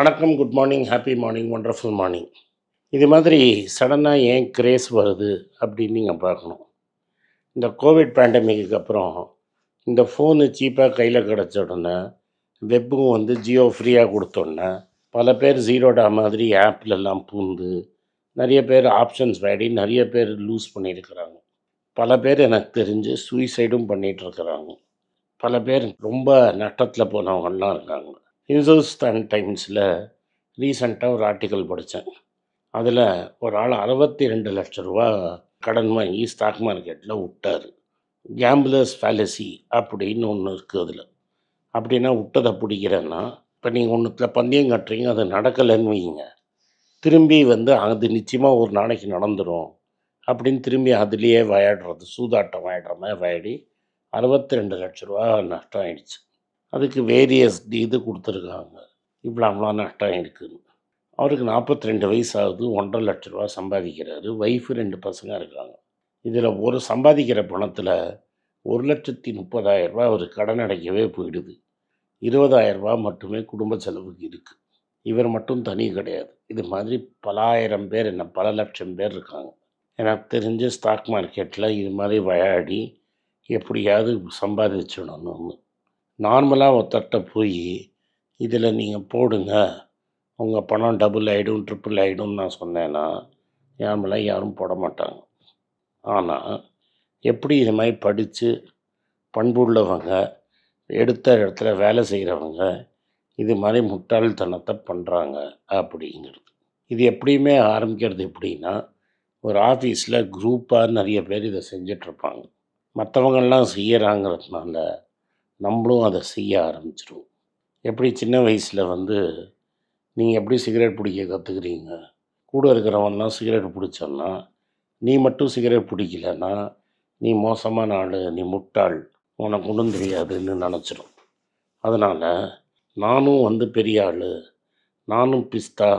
வணக்கம் good morning happy morning wonderful morning இது மாதிரி சடனாக ஏன் கிரேஸ் வருது அப்படின்னு நீங்கள் பார்க்கணும். இந்த கோவிட் பேண்டமிக்கு அப்புறம் இந்த ஃபோனு சீப்பாக கையில் கிடச்ச உடனே வெப்பும் வந்து ஜியோ ஃப்ரீயாக கொடுத்தோன்னே பல பேர் ஜீரோடா மாதிரி ஆப்லெல்லாம் பூந்து நிறைய பேர் ஆப்ஷன்ஸ் வேடி நிறைய பேர் லூஸ் பண்ணியிருக்கிறாங்க. பல பேர் எனக்கு தெரிஞ்சு சூசைடும் பண்ணிகிட்ருக்கிறாங்க பல பேர் ரொம்ப நட்டத்தில் போனவங்கலாம் இருக்காங்க. ஹிந்துஸ்தான் டைம்ஸில் ரீசண்டாக ஒரு ஆர்டிக்கல் படித்தேன் அதில் ஒரு ஆள் அறுபத்தி ரெண்டு லட்ச ரூபா கடன் வாங்கி ஸ்டாக் மார்க்கெட்டில் விட்டார். கேம்பிளர்ஸ் ஃபேலசி அப்படின்னு ஒன்று இருக்குது அதில். அப்படின்னா விட்டதை பிடிக்கிறேன்னா இப்போ நீங்கள் ஒன்றுத்தில் பந்தயம் கட்டுறீங்க அது நடக்கலைன்னு வைங்க. திரும்பி வந்து அது நிச்சயமாக ஒரு நாளைக்கு நடந்துடும் அப்படின்னு திரும்பி அதுலேயே விளையாடுறது சூதாட்டம் விளையாடுற மாதிரி விளையாடி அறுபத்தி ரெண்டு லட்ச ரூபா நஷ்டம் ஆயிடுச்சு. அதுக்கு வேரியஸ் இது கொடுத்துருக்காங்க. இவ்வளோ அவ்வளோ நஷ்டம் இருக்குது அவருக்கு நாற்பத்தி ரெண்டு வயசு ஆகுது ஒன்றரை லட்ச ரூபா சம்பாதிக்கிறாரு. ஒய்ஃபு ரெண்டு பசங்க இருக்காங்க. இதில் ஒரு சம்பாதிக்கிற பணத்தில் ஒரு லட்சத்தி முப்பதாயிரரூபா அவர் கடன் அடைக்கவே போயிடுது. இருபதாயிரரூபா மட்டுமே குடும்ப செலவுக்கு இருக்குது இவர் மட்டும் தனி கிடையாது. இது மாதிரி பலாயிரம் பேர் என்ன பல லட்சம் பேர் இருக்காங்க. எனக்கு தெரிஞ்சு ஸ்டாக் மார்க்கெட்டில் இது மாதிரி விளையாடி எப்படியாவது சம்பாதிச்சிடணும்னு. நார்மலாக ஒருத்தர்கிட்ட போய் இதில் நீங்கள் போடுங்க. உங்கள் பணம் டபுள் ஆகிடும் ட்ரிப்புள் ஆகிடும்னு நான் சொன்னேன்னா நார்மலாக யாரும் போட மாட்டாங்க. ஆனால் எப்படி இது மாதிரி படித்து பண்புள்ளவங்க எடுத்த இடத்துல வேலை செய்கிறவங்க இது மாதிரி முட்டாள்தனத்தை பண்ணுறாங்க அப்படிங்கிறது. இது எப்படியுமே ஆரம்பிக்கிறது எப்படின்னா ஒரு ஆஃபீஸில் குரூப்பாக நிறைய பேர் இதை செஞ்சிட்ருப்பாங்க மற்றவங்கெல்லாம் செய்கிறாங்கிறதுனால நம்மளும் அதை செய்ய ஆரம்பிச்சிடுவோம் எப்படி சின்ன வயசில் வந்து நீங்கள் எப்படி சிகரெட் பிடிக்க கற்றுக்குறீங்க கூட இருக்கிறவன்லாம் சிகரெட் பிடிச்சோன்னா நீ மட்டும் சிகரெட் பிடிக்கலன்னா நீ மோசமான ஆள் நீ முட்டாள் உனக்கு ஒன்றும் தெரியாதுன்னு நினச்சிடும் அதனால் நானும் வந்து பெரிய ஆள் நானும் பிஸ்தா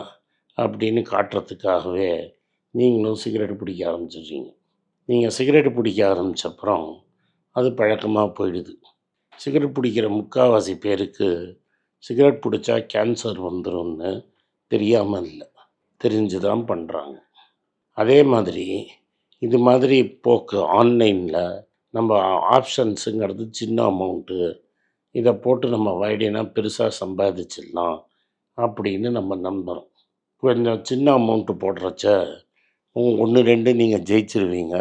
அப்படின்னு காட்டுறதுக்காகவே நீங்களும் சிகரெட் பிடிக்க ஆரம்பிச்சிடுறீங்க. நீங்கள் சிகரெட் பிடிக்க ஆரம்பிச்ச அப்புறம் அது பழக்கமாக போயிடுது. சிகரெட் பிடிக்கிற முக்கால்வாசி பேருக்கு சிகரெட் பிடிச்சா கேன்சர் வந்துடும்னு தெரியாமல் இல்லை. தெரிஞ்சு தான் பண்ணுறாங்க அதே மாதிரி இது மாதிரி போக்கு ஆன்லைனில் நம்ம ஆப்ஷன்ஸுங்கிறது சின்ன அமௌண்ட்டு. இதை போட்டு நம்ம வைடினா பெருசாக சம்பாதிச்சிடலாம் அப்படின்னு நம்ம நம்புகிறோம் கொஞ்சம் சின்ன அமௌண்ட்டு போடுறச்ச ஒன்று ரெண்டு நீங்கள் ஜெயிச்சிருவீங்க.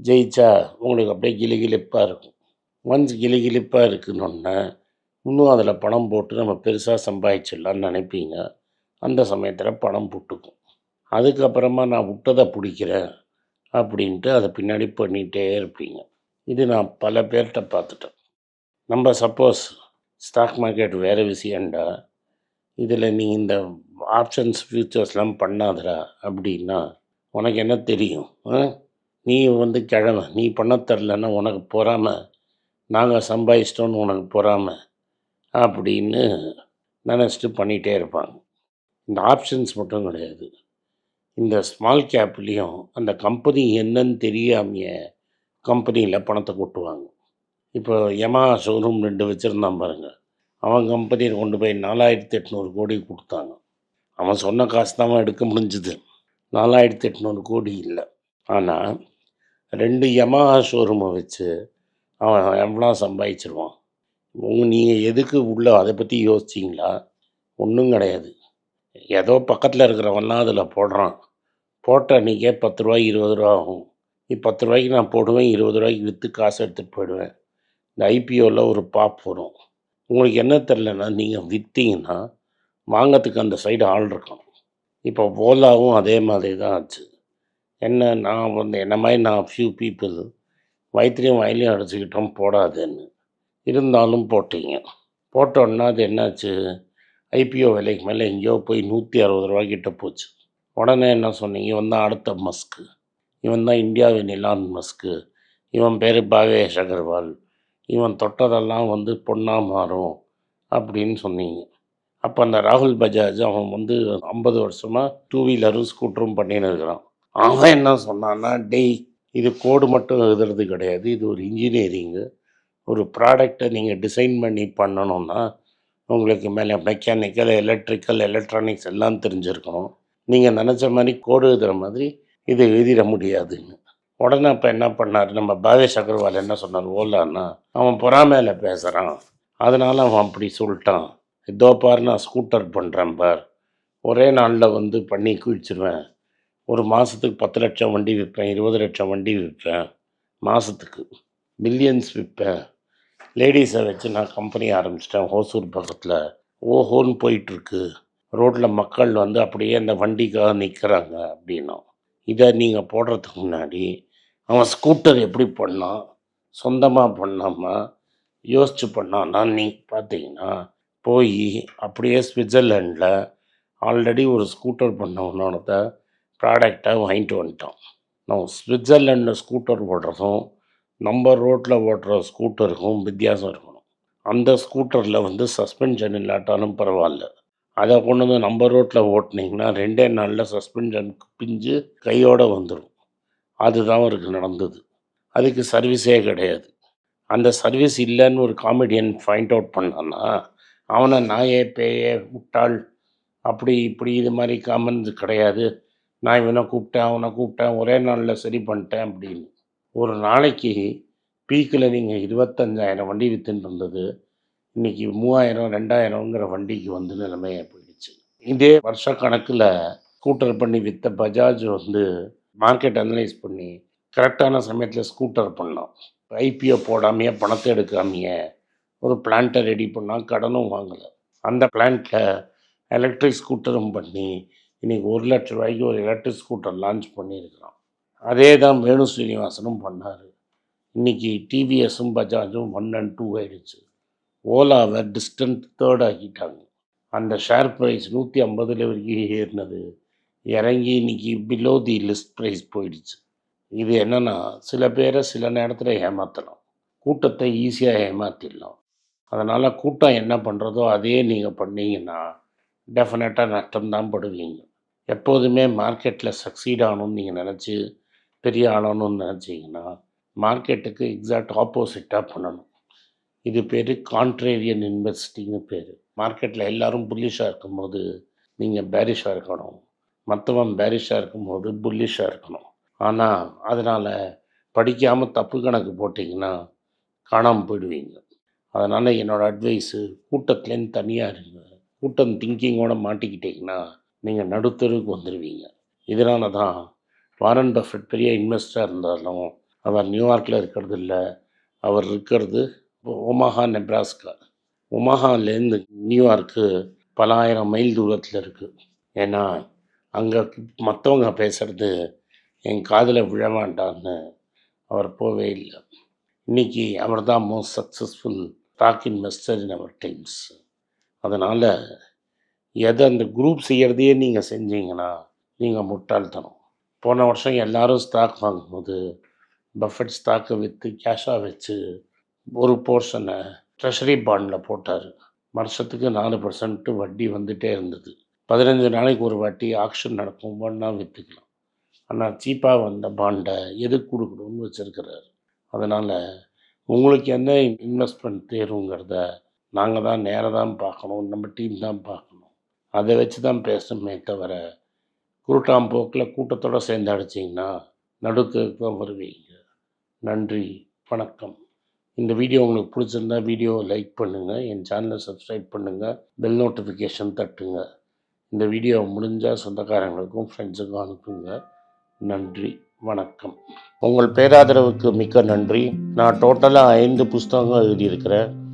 ஜெயிச்சா உங்களுக்கு அப்படியே கிளி கிளிப்பாக இருக்கும். ஒன்ஸ் கிளிகிளிப்பாக இருக்குன்னொன்னே இன்னும் அதில் பணம் போட்டு நம்ம பெருசாக சம்பாதிச்சிடலான்னு நினைப்பீங்க. அந்த சமயத்தில் பணம் புட்டுக்கும். அதுக்கப்புறமா நான் விட்டதை பிடிக்கிறேன் அப்படின்ட்டு அதை பின்னாடி பண்ணிகிட்டே இருப்பீங்க. இது நான் பல பேர்கிட்ட பார்த்துட்டேன். நம்ம சப்போஸ் ஸ்டாக் மார்க்கெட் வேறு விஷயம்டா. இதில் நீ இந்த ஆப்ஷன்ஸ் ஃபியூச்சர்ஸ்லாம் பண்ணாதடா அப்படின்னா உனக்கு என்ன தெரியும்? நீ வந்து கிழமை நீ பண்ண தரலன்னா உனக்கு பொறாமல் நாங்கள் சம்பாதிச்சிட்டோன்னு உனக்கு பொறாமல் அப்படின்னு நினச்சிட்டு பண்ணிகிட்டே இருப்பாங்க. இந்த ஆப்ஷன்ஸ் மட்டும் கிடையாது. இந்த ஸ்மால் கேப்லேயும் அந்த கம்பெனி என்னன்னு தெரியாமையே கம்பெனியில் பணத்தை கொட்டுவாங்க. இப்போ யமா ஷோரூம் ரெண்டு வச்சுருந்தான் பாருங்க. அவன் கம்பெனியில் கொண்டு போய் நாலாயிரத்தி எட்நூறு கோடி கொடுத்தாங்க. அவன் சொன்ன காசு தான் அவன் எடுக்க முடிஞ்சுது. நாலாயிரத்தி எட்நூறு கோடி இல்லை. ஆனால் ரெண்டு யமா ஷோரூமை வச்சு அவன் எவ்வளோ சம்பாதிச்சிருவான். உங்க நீங்கள் எதுக்கு உள்ள அதை பற்றி யோசிச்சிங்களா? ஒன்றும் கிடையாது. ஏதோ பக்கத்தில் இருக்கிறவன்லாம் அதில் போடுறான். போட்ட அன்றைக்கே பத்து ரூபாய் இருபது ரூபா ஆகும். பத்து ரூபாய்க்கு நான் போடுவேன் இருபது ரூபாய்க்கு விற்று காசு எடுத்துகிட்டு போயிடுவேன். இந்த ஐபிஓவில் ஒரு பாப் வரும். உங்களுக்கு என்ன தெரிலன்னா நீங்கள் விற்றீங்கன்னா வாங்கிறதுக்கு அந்த சைடு ஆள் இருக்கணும். இப்போ ஓலாவும் அதே மாதிரி தான் ஆச்சு. என்ன நான் வந்து என்ன மாதிரி நான் ஃபியூ பீப்புள் வயிற்றையும் வயலையும் அடிச்சுக்கிட்டோம் போடாதுன்னு. இருந்தாலும் போட்டீங்க. போட்டோன்னா அது என்னாச்சு? ஐபிஓ விலைக்கு மேலே எங்கேயோ போய் நூற்றி அறுபது ரூபாய்க்கிட்ட போச்சு. உடனே என்ன சொன்னீங்க? இவன் தான் அடுத்த மஸ்க்கு இவன் தான் இந்தியாவின் இலான் மஸ்க்கு இவன் பேர் பாவேஷ் அகர்வால். இவன் தொட்டதெல்லாம் வந்து பொண்ணாக மாறும் அப்படின்னு சொன்னீங்க. அப்போ அந்த ராகுல் பஜாஜ் அவன் வந்து ஐம்பது வருஷமாக டூ வீலரும் ஸ்கூட்டரும் பண்ணின்னு இருக்கிறான். அவன் என்ன சொன்னான்னா டெய் இது கோடு மட்டும் எழுதுறது கிடையாது. இது ஒரு இன்ஜினியரிங்கு ஒரு ப்ராடக்டை நீங்கள் டிசைன் பண்ணி பண்ணணும்னா உங்களுக்கு மேலே மெக்கானிக்கல் எலக்ட்ரிக்கல் எலக்ட்ரானிக்ஸ் எல்லாம் தெரிஞ்சிருக்கணும். நீங்கள் நினச்ச மாதிரி கோடு எழுதுகிற மாதிரி இதை எழுதிட முடியாதுன்னு. உடனே அப்போ என்ன பண்ணார்? நம்ம பாவேஷ் அகர்வால் என்ன சொன்னார்? ஓலான்னா அவன் பொறாமையில் பேசுகிறான் அதனால் அவன் அப்படி சொல்லிட்டான். இதோ பார் நான் ஸ்கூட்டர் பண்ணுறேன் பார். ஒரே நாளில் வந்து பண்ணி குளிச்சிருவேன். ஒரு மாதத்துக்கு பத்து லட்சம் வண்டி விற்பேன் இருபது லட்சம் வண்டி விற்பேன் மாதத்துக்கு மில்லியன்ஸ் விற்பேன். லேடிஸை வச்சு நான் கம்பெனி ஆரம்பிச்சிட்டேன் ஹோசூர் பக்கத்தில். ஓஹோன்னு போயிட்டுருக்கு. ரோட்டில் மக்கள் வந்து அப்படியே அந்த வண்டிக்காக நிற்கிறாங்க அப்படின்னா இதை நீங்கள் போடுறதுக்கு முன்னாடி அவன் ஸ்கூட்டர் எப்படி பண்ணான் சொந்தமாக பண்ணாமல் யோசிச்சு பண்ணான்னா நீங்கள் பார்த்தீங்கன்னா போய் அப்படியே சுவிட்சர்லேண்டில் ஆல்ரெடி ஒரு ஸ்கூட்டர் பண்ணவனோட ப்ராடக்டை வாங்கிட்டு வந்துட்டான் நம்ம ஸ்விட்சர்லாண்டில் ஸ்கூட்டர் ஓடுறதும் நம்ம ரோட்டில் ஓட்டுற ஸ்கூட்டருக்கும் வித்தியாசம் இருக்கணும். அந்த ஸ்கூட்டரில் வந்து சஸ்பென்ஷன் இல்லாட்டாலும் பரவாயில்ல. அதை கொண்டு வந்து நம்ம ரோட்டில் ஓட்டுனீங்கன்னா ரெண்டே நாளில் சஸ்பென்ஷன் பிஞ்சு கையோடு வந்துடும் அதுதான் அவருக்கு நடந்தது. அதுக்கு சர்வீஸே கிடையாது. அந்த சர்வீஸ் இல்லைன்னு ஒரு காமெடியன் ஃபைண்ட் அவுட் பண்ணான்னா அவனை நாயே பேயே முட்டாள் அப்படி இப்படி இது மாதிரி காமன் கிடையாது. நான் இவனை கூப்பிட்டேன் அவனை கூப்பிட்டேன் ஒரே நாளில் சரி பண்ணிட்டேன் அப்படின்னு. ஒரு நாளைக்கு பீக்கில் நீங்கள் இருபத்தஞ்சாயிரம் வண்டி விற்றுன்னு இருந்தது இன்றைக்கி மூவாயிரம் ரெண்டாயிரங்கிற வண்டிக்கு வந்து நிலைமையாக போயிடுச்சு. இதே வருஷ கணக்கில் ஸ்கூட்டர் பண்ணி விற்ற பஜாஜ் வந்து மார்க்கெட் அனலைஸ் பண்ணி கரெக்டான சமயத்தில் ஸ்கூட்டர் பண்ணோம். ஐபிஓ போடாமையே பணத்தை எடுக்காமையே ஒரு பிளான்ட்டை ரெடி பண்ணால் கடனும் வாங்கலை. அந்த பிளான்ட்டில் எலக்ட்ரிக் ஸ்கூட்டரும் பண்ணி இன்றைக்கி ஒரு லட்ச ரூபாய்க்கு ஒரு எலக்ட்ரிக் ஸ்கூட்டர் லான்ச் பண்ணியிருக்கிறோம் அதே தான் வேணு ஸ்ரீனிவாசனும் பண்ணார். இன்றைக்கி டிவிஎஸும் பஜாஜும் ஒன் அண்ட் டூ ஆகிடுச்சு ஓலாவை டிஸ்டன்ட் தேர்ட் ஆக்கிட்டாங்க. அந்த ஷேர் ப்ரைஸ் நூற்றி ஐம்பதுல வரைக்கும் ஏறினது. இறங்கி இன்னைக்கு பிலோ தி லிஸ்ட் ப்ரைஸ் போயிடுச்சு. இது என்னென்னா சில பேரை சில நேரத்தில் ஏமாற்றலாம் கூட்டத்தை ஈஸியாக ஏமாற்றிடலாம் அதனால் கூட்டம் என்ன பண்ணுறதோ அதே நீங்கள் பண்ணிங்கன்னா டெஃபினட்டாக நஷ்டம்தான் படுவீங்க. எப்போதுமே மார்க்கெட்டில் சக்சீட் ஆகணும்னு நீங்கள் நினச்சி பெரிய ஆளணும்னு நினச்சிங்கன்னா மார்க்கெட்டுக்கு எக்ஸாக்ட் ஆப்போசிட்டாக பண்ணணும். இது பேர் கான்ட்ரேரியன் இன்வெஸ்டிங்னு பேர். மார்க்கெட்டில் எல்லாரும் புல்லிஷாக இருக்கும்போது நீங்கள் பேரிஷாக இருக்கணும். மற்றவன் பேரிஷாக இருக்கும்போது புல்லிஷாக இருக்கணும். ஆனால் அதனால் படிக்காமல் தப்பு கணக்கு போட்டிங்கன்னா காணாமல் போயிடுவீங்க. அதனால் என்னோடய அட்வைஸு கூட்டத்துலேருந்து தனியாக இருங்க. கூட்டம் திங்கிங்கோட மாட்டிக்கிட்டிங்கன்னா நீங்கள் நடுத்தருக்கு வந்துடுவீங்க இதனால தான் வாரன் பஃபெட் பெரிய இன்வெஸ்டராக இருந்தாலும் அவர் நியூயார்க்கில் இருக்கிறது இல்லை. அவர் இருக்கிறது ஒமாஹா நெப்ராஸ்கா. ஒமாஹாலேருந்து நியூயார்க்கு பல ஆயிரம் மைல் தூரத்தில் இருக்குது ஏன்னா அங்கே மற்றவங்க பேசுகிறது என் காதில் விழ வேண்டான்னு அவர் போவே இல்லை. இன்றைக்கி அவர் தான் most successful stock investor in our times அதனால் எதை அந்த குரூப் செய்கிறதையே நீங்கள் செஞ்சீங்கன்னா நீங்கள் முட்டாள்தனம். போன வருஷம் எல்லாரும் ஸ்டாக் வாங்கும்போது பஃபெட் ஸ்டாக்கை விற்று கேஷாக வச்சு ஒரு போர்ஷனை ட்ரெஷரி பாண்டில் போட்டார். வருஷத்துக்கு நாலு பர்சன்ட்டு வட்டி வந்துகிட்டே இருந்தது. பதினஞ்சு நாளைக்கு ஒரு வாட்டி ஆக்ஷன் நடக்கும் ஒன்றா விற்றுக்கலாம் ஆனால் சீப்பாக வந்த பாண்டை எதுக்கு கொடுக்கணும்னு வச்சுருக்கிறாரு. அதனால் உங்களுக்கு என்ன இன்வெஸ்ட்மெண்ட் தேருங்கிறத நாங்கள் தான் நேராக தான் பார்க்கணும் நம்ம டீம் தான் பார்க்கணும். அதை வச்சு தான் பேசணுமே தவிர குருட்டாம்போக்கில் கூட்டத்தோடு சேர்ந்து அடிச்சிங்கன்னா நடுக்கு தான் வருவீங்க. நன்றி வணக்கம். இந்த வீடியோ உங்களுக்கு பிடிச்சிருந்தா வீடியோ லைக் பண்ணுங்கள் என் சேனலை சப்ஸ்கிரைப் பண்ணுங்கள் பெல் நோட்டிஃபிகேஷன் தட்டுங்க. இந்த வீடியோ முடிஞ்சால் சொந்தக்காரங்களுக்கும் ஃப்ரெண்ட்ஸுக்கும் அனுப்புங்க. நன்றி வணக்கம். உங்கள் பேராதரவுக்கு மிக்க நன்றி. நான் டோட்டலாக ஐந்து புஸ்தகங்கள் எழுதியிருக்கிறேன்.